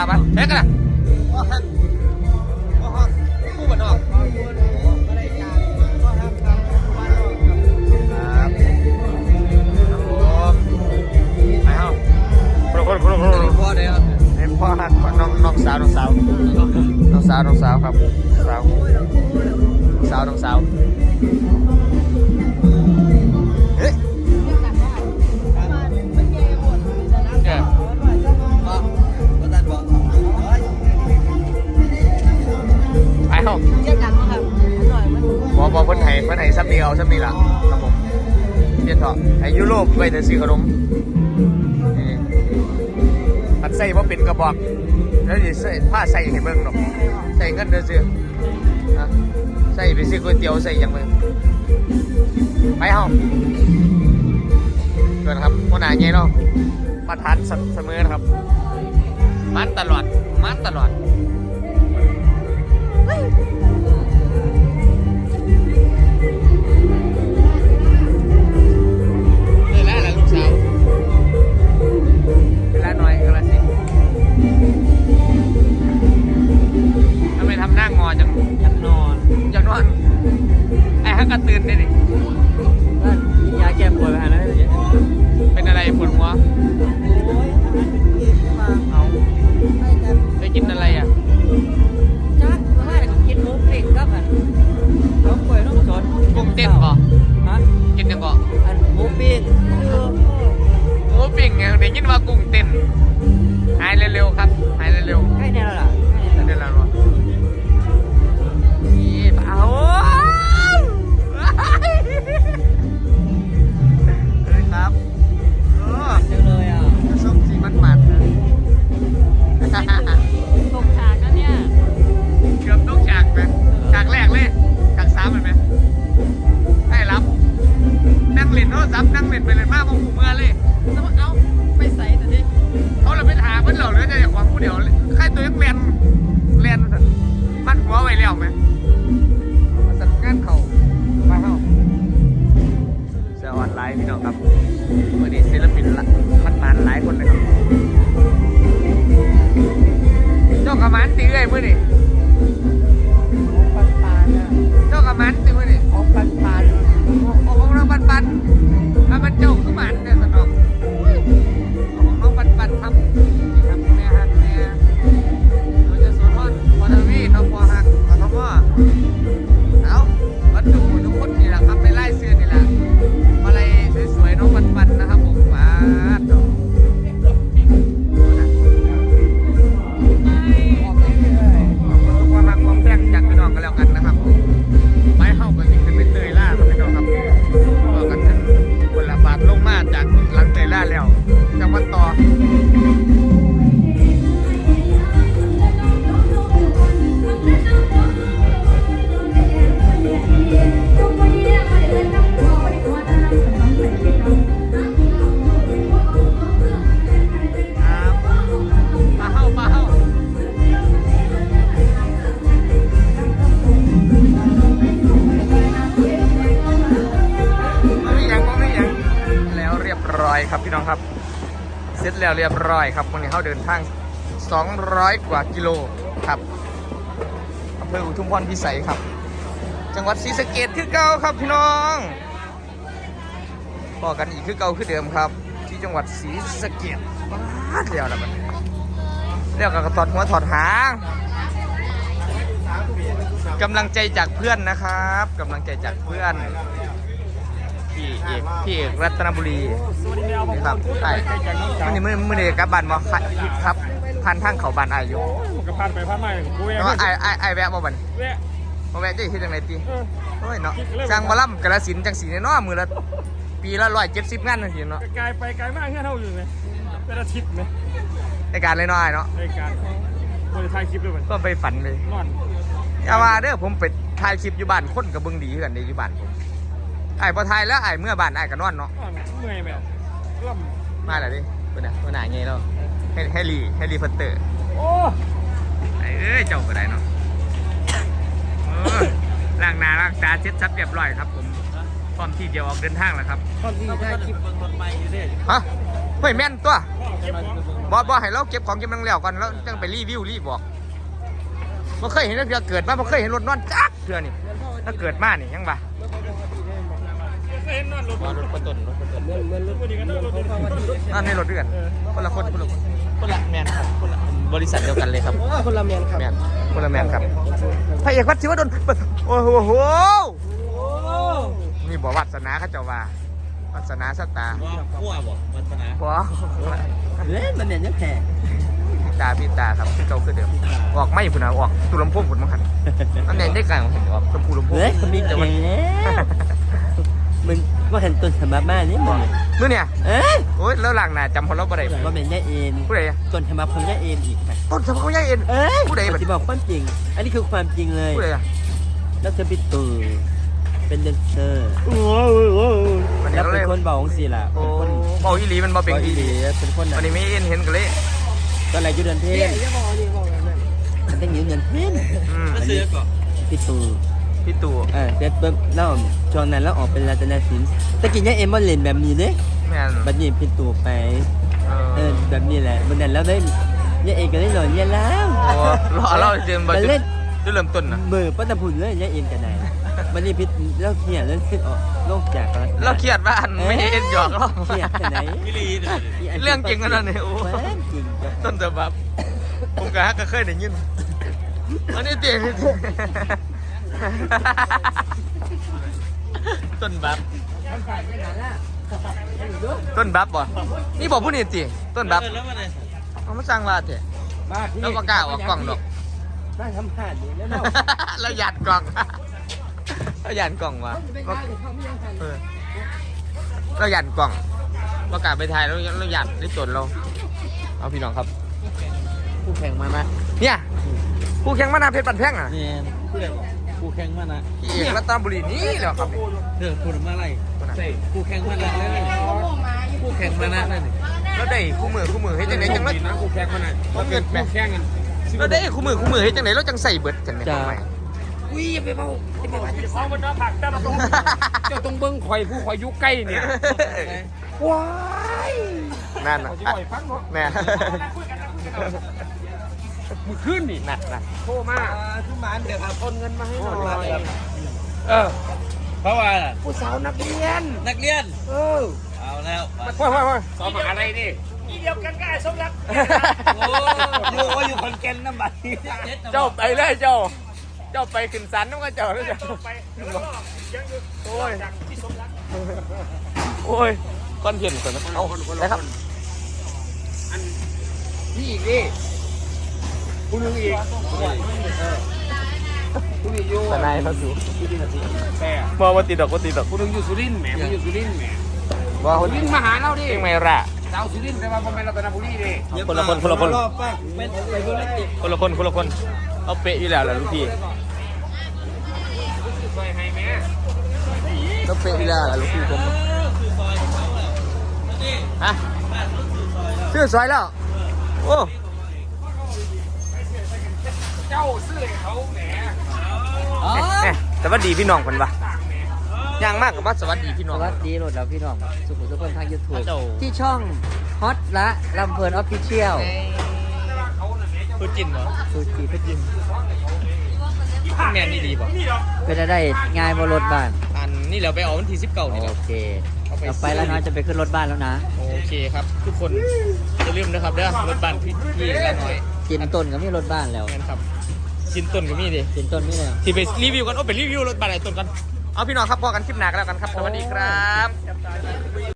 ปลามาเช็คกันนะคู่บ้านนอกครับครับผมไปเฮ้าคนคนคนคนพ่อเลยครับเอ็มพ่อฮักน้องน้องสาวน้องสาวน้องสาวน้องสาวครับสาวสาวน้องสาว บอบอเพิ่นไห้เพิ่นไห้ซ้ำเดียวซ้ำนี่ล่ะครับผมเรียนเถอะไห้ยุโรปไว้แต่ซื้อขนมอันใส่บ่เป็นกระบอกแล้วสิใส่ผ้าใส่ให้เบิ่งดอกใส่เงินเด้อซื้อนะใส่ไปซื้อก๋วยเตี๋ยวใส่ยังเบิ่งไปเฮ้าเกินครับหัวหน้าใหญ่เนาะประธานเสมอนะครับมันตลอดมันตลอด กินอะไรอะจักว่าให้กินหมูเพ่งก็แบบต้องป่วยต้องสนกุ้งเต้นก่อฮะกินยังก่ออันหมูปิ้งคือโอ้ปิ่งไงเดี๋ยวยินว่ากุ้งเต้นหายเร็วๆครับหายเร็วๆใกล้แน่แล้วล่ะ ศัพท์นั่งเล่นไปเล่นมากพวกหูเมื่อเลยแล้วเอาไปใส่แต่เด็กเขาเลยไปถามเพื่อนเราเลยจะอยากหวังผู้เดียวใครตัวยังเรียนเรียนมันหัวไว้แล้วไหม รียบร้อยครับพี่น้องครับ เสร็จแล้วเรียบร้อยครับวันนี้เขาเดินทาง 200 กว่ากิโลครับอำเภออุทุมพรพิสัยครับ จังหวัดศรีสะเกดคือเก่าครับพี่น้องพอกันอีกคือเก่าคือเดิมครับ ที่จังหวัดศรีสะเกดบ้าเดียวแล้วมันเรียกกับถอดหัวถอดหางกำลังใจจากเพื่อนนะครับกำลังใจจากเพื่อน พี่เอกพี่เอกรัตนบุรีนี่ครับใช่มื่อนี้มื่อมื่อนี้กลับบ้านมาครับพันทางเขาบ้านอายุกับผ่านไปผ่านมากูแต่ยังว่าไอไอไอแวะมาบันแวะมาแวะจะเฮ็ดจังไดตีเออโอ้ยเนาะสร้างหมาล่ำกระสินธุ์จังสีเนาะมือละปีละร้อยเจ็ดสิบงานจังสีเนาะไกลไปไกลมากแค่เท่าอยู่เลยเป็นอาทิตย์ไหมในการเลยเนาะไอ้เนาะในการบริถ่ายคลิปด้วยมันก็ไปฝันเลยนอนอย่าว่าเด้อผมไปถ่ายคลิปอยู่บ้านคนกับเบิ่งดีคือกันเด้อยู่บ้านผม ไอ้พอถ่ายแล้วไอ้เมื่อบ้านไอ้ก็นอนเนาะนอนเมื่อยแบบล่ำมาแล้วดิเพิ่นน่ะเพิ่นน่ะไงแล้วเฮเฮลีเฮลีพอตเตอร์โอ้ไอ้เอ้ยเจ้าก็ได้เนาะเออล้างหน้าล้างตาเช็ดซับเรียบร้อยครับ ผมพตอนที่เดียวออกเดินทางแล้วครับตอนที่ได้คลิปเบิ่งรถใหม่อยู่เนี่ยฮะเฮ้ยแม่นตัวบอบอให้เราเก็บของเก็บนังแล้วก่อนแล้วจังไปรีวิวรีบบอกบ่เคยเห็นเรือเกิดมาบ่เคยเห็นรถนอนจักเทื่อนี่ถ้าเกิดมานี่ยังบ่ เห็นนอนรถรถประตนรถประตนเหมือนเหมือนรถวันนี้ก็นั่งรถอ่าในรถด้วยกันคนละคนคนละคนคนละแมนครับคนละบริษัทเดียวกันเลยครับคนละแมนครับแมนคนละแมนครับพระเอกวัดชิวดลโอ้โหนี่บอกวัสนาเขาเจ้าว่าวัสนาสตาร์ว่าขั้วบ่วัฒนาบอเล่นมันเนี่ยยังแข่ตาพี่ตาครับคือเก่าคือเดิมออกไม่พุ่นะออกตุลำโพงพุ่นมั้งคันอันนี้ได้กลางออกชมพูลำโพงเฮ้ยคนนี้เก่งแล้ว มึงว่าเห็นต้นฉบับมานี่มึงมื่อเนี่ยเอ้ยโอ้ยแล้วหลังน่ะจำพอเราบ่ได้ว่าเป็นย่าเอ็นผู้ใดอะต้นฉบับของย่าเอ็นอีกไปต้นสมเขาใหญ่เอ็นเอ้ยผู้ใดปบัดฏิบอกความจริง อันนี้คือความจริงเลยผู้ใดอะแล้วเธอเป็นตูเป็นแดนเซอร์มันแล้วก็เลเป็ยนคนบอกของสิล่ะโอ้เป็นคนเบาอีหลีมันบ่เป็นบอกอีอีหหลีลีเป็นคนวันนี้ไม่เอ็นเห็นกันเลยตอนแรกอยู่เดือนเทนมันต้องยืนเงินเทนอืมอันนี้พี่ตู พี่ตู่เออเสร็จปุ๊บแล้วช่วงนั้นแล้วออกเป็นรัตนศิลป์ตะกี้เนี่ยเอ็มบอลเล่นแบบนี้เด้แม่นบัดนี้พี่ตูไปเอเอออแบบนี้แหละบัดนั้นแล้วได้เนี่ยเอ็นก็ได้หล่อเนี่ยแล้วโอ้รอเราเจมส์บอลมันเล่นจุดเริ่มต้นนะมือป้าตะพุนเลยเนี่ยเอ็นกันไหนบัดนี้พี่แล้วเขียนแล้วขึ้นออกโลกจากกันเราเครียดว่าอันไม่เอ็นหยอกเราเขียนกันไหนเรื่องจริงกันนะเนี่ยโอ้เรื่องจริงจ้ะต้นเตบับผมก็ฮักก็เคยได้ยินอันนี้เตียงนี่เตียงต้นบับต้นบับบ่นี่บอกผู้นี่ตีต้นบับเอามาสร้างว่าเถอะมาที่แล้วก็กล้าออกกล้องดอกได้ทำผ่านนี่แล้วเนาะเราหยัดกล่องเราหยัดกล่องวะเออเราหยัดกล่องประกาศไปไทยเราเราหยัดได้จนเรา เอาพี่น้องครับคู่แข่งมานะเนี่ยผู้แข่งมานาเพชรปันแพ่งอะ เนี่ยคู่แข่งมานะพี่เอกรัตนบุรีนี่เหรอครับเรื่องคุณมาอะไรใช่คู่แข่งมานะเลยคู่แข่งมานะนั่นแล้วได้คู่มือคู่มือให้จังไหนจังแล้วนะกูแข่งมันน่ะเราเกิดแม่แข่งกันเราได้คู่มือคู่มือให้จังไหนเราจังใส่เบิดจังไหนทำไมอุ้ยอย่าไปเบาอย่าไปเบาเขามันน่าผักแต่เราต้องเจ้าต้องเบิ้งข่อยผู้ข่อยอยู่ใกล้เนี่ยว้ายนั่นข่น่ะอยจะข่อยฟังเนาะแม่ มือขึ้นนี่นั่นน่ะโทรมาคือหมานเดี๋ยวเอาคนเงินมาให้หน่อยเออเพราะว่าผู้สาวนักเรียน นักเรียน เออ เอาแล้วมาค่อยๆสอบมหาอะไรนี่นี่เดียวกันก็ไอ้สมรักโอ้อยู่ว่าอยู่คนเก่นน้ำบัตรเจ้าไปเลยเจ้า เจ้าไปขึ้นสันน้องก็เจ้าเลยเจ้าไปแล้วก็ยังอยู่โอ้ยจากที่สมรักโอ้ยคอนเทนต์ก่อนนะเอานะครับอันนี่อีกนี่ ผู้หนึงอีกผู้หนึงอยู่ทนายเขาสูแต่มาวันติดดอกวันติดดอกผู้หนึงอยู่สุรินทร์แหมผู้อยู่สุรินทร์แหมว่าคสุนรินทร์มาหาเราดิเองไม่ระดาวสุรินทร์แต่ว่าบ่แม่นรัตนบุรีดิคนละคนคนละคนเป็นไปเพื่อเล่นติดคนละคนคนละคนเอาเป๊ะอยู่แล้วแหละลูกพี่ซอยให้แม่เอาเป๊ะอยู่แล้วแหละลูกพี่ผมฮะชื่อซอยแล้วโอ้ เจ้าซื้อให้เขาแหมเอ๊ะเอ๊ะสวัสดีพี่น้องคนวะยังมากกับว่าสวัสดีพี่น้สอง วัสดีโหลดแล้วพี่น้อง สุขุมทุกคนทางยูทูบเจ้าที่ช่องฮอตละลำเพลินออฟฟิเชียลตัวจินเหรอซูจิพจินแมนนี่ดีป่ะเพื่อจะได้ง่ายบนรถบ้าน อันนี่เราไปเอาวันที่สิบเก้านี่แหละโอเค เอาไปเราไปแล้วนะจะไปขึ้นรถบ้านแล้วนะ โอเคครับ ทุกคนอย่าลืมนะครับเด้อรถบัสพี่พี่ละหน่อยจินต้นก็มีรถบ้านแล้ว งั้นครับจินต้นก็มีดิจินต้นไม่แล้วที่ไปรีวิวกันโอ้ไปรีวิวรถบัสอะไรต้นกัน เอาพี่น้องครับพอกันคลิปหนักแล้วกันครับ สวัสดีครับ